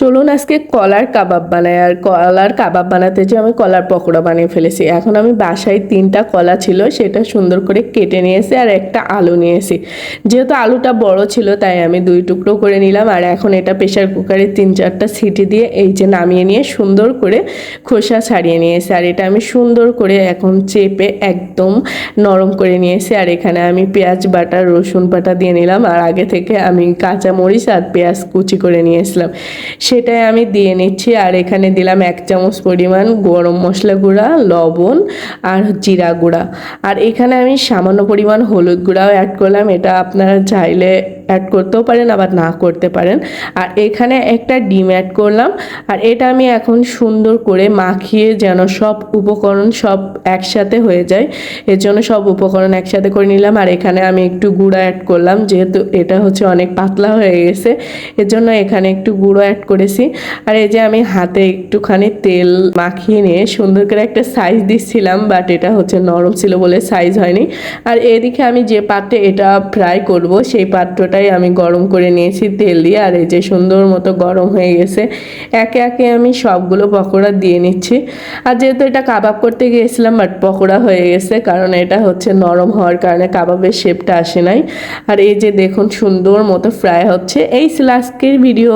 চলুন আজকে কলার কাবাব বানাই, আর কলার কাবাব বানাতে যে আমি কলার পকোড়া বানিয়ে ফেলেছি। এখন আমি বাসায় তিনটা কলা ছিল, সেটা সুন্দর করে কেটে নিয়েছি আর একটা আলু নিয়েছি। যেহেতু আলুটা বড় ছিল, তাই আমি দুই টুকরো করে নিলাম, আর এখন এটা প্রেশার কুকারে তিন চারটা সিটি দিয়ে এই যে নামিয়ে নিয়ে সুন্দর করে খোসা ছাড়িয়ে নিয়েছি। আর এটা আমি সুন্দর করে এখন চেপে একদম নরম করে নিয়েছি। আর এখানে আমি পেঁয়াজ বাটা, রসুন বাটা দিয়ে নিলাম, আর আগে থেকে আমি কাঁচা মরিচ আর পেঁয়াজ কুচি করে নিয়েছিলাম। সেটাই আমি দিয়ে নিচ্ছি। আর এখানে দিলাম এক চামচ পরিমাণ গরম মশলা গুঁড়া, লবণ আর জিরা গুঁড়া। আর এখানে আমি সামান্য পরিমাণ হলুদ গুঁড়াও অ্যাড করলাম। এটা আপনারা চাইলে অ্যাড করতেও পারেন, আবার না করতে পারেন। আর এখানে একটা ডিম অ্যাড করলাম। আর এটা আমি এখন সুন্দর করে মাখিয়ে যেন সব উপকরণ সব একসাথে হয়ে যায়, এর জন্য সব উপকরণ একসাথে করে নিলাম। আর এখানে আমি একটু গুঁড়ো অ্যাড করলাম, যেহেতু এটা হচ্ছে অনেক পাতলা হয়ে গেছে, এর জন্য এখানে একটু গুঁড়ো অ্যাড করেছি। আর এই যে আমি হাতে একটুখানি তেল মাখিয়ে নিয়ে সুন্দর করে একটা সাইজ দিচ্ছিলাম বাট এটা হচ্ছে নরম ছিল বলে সাইজ হয়নি। আর এদিকে আমি যে পাত্রে এটা ফ্রাই করব, সেই পাত্রটাই আমি গরম করে নিয়েছি, তেল দিয়ে, আর এই যে সুন্দর মতো গরম হয়ে গেছে। একে একে আমি সবগুলো পকোড়া দিয়ে নিচ্ছি। আর যেহেতু এটা কাবাব করতে গিয়েছিলাম বাট পকোড়া হয়ে গেছে, কারণ এটা হচ্ছে নরম হওয়ার কারণে কাবাবের শেপটা আসে নাই। আর এই যে দেখুন, সুন্দর মতো ফ্রাই হচ্ছে। এই স্লাস্কের ভিডিও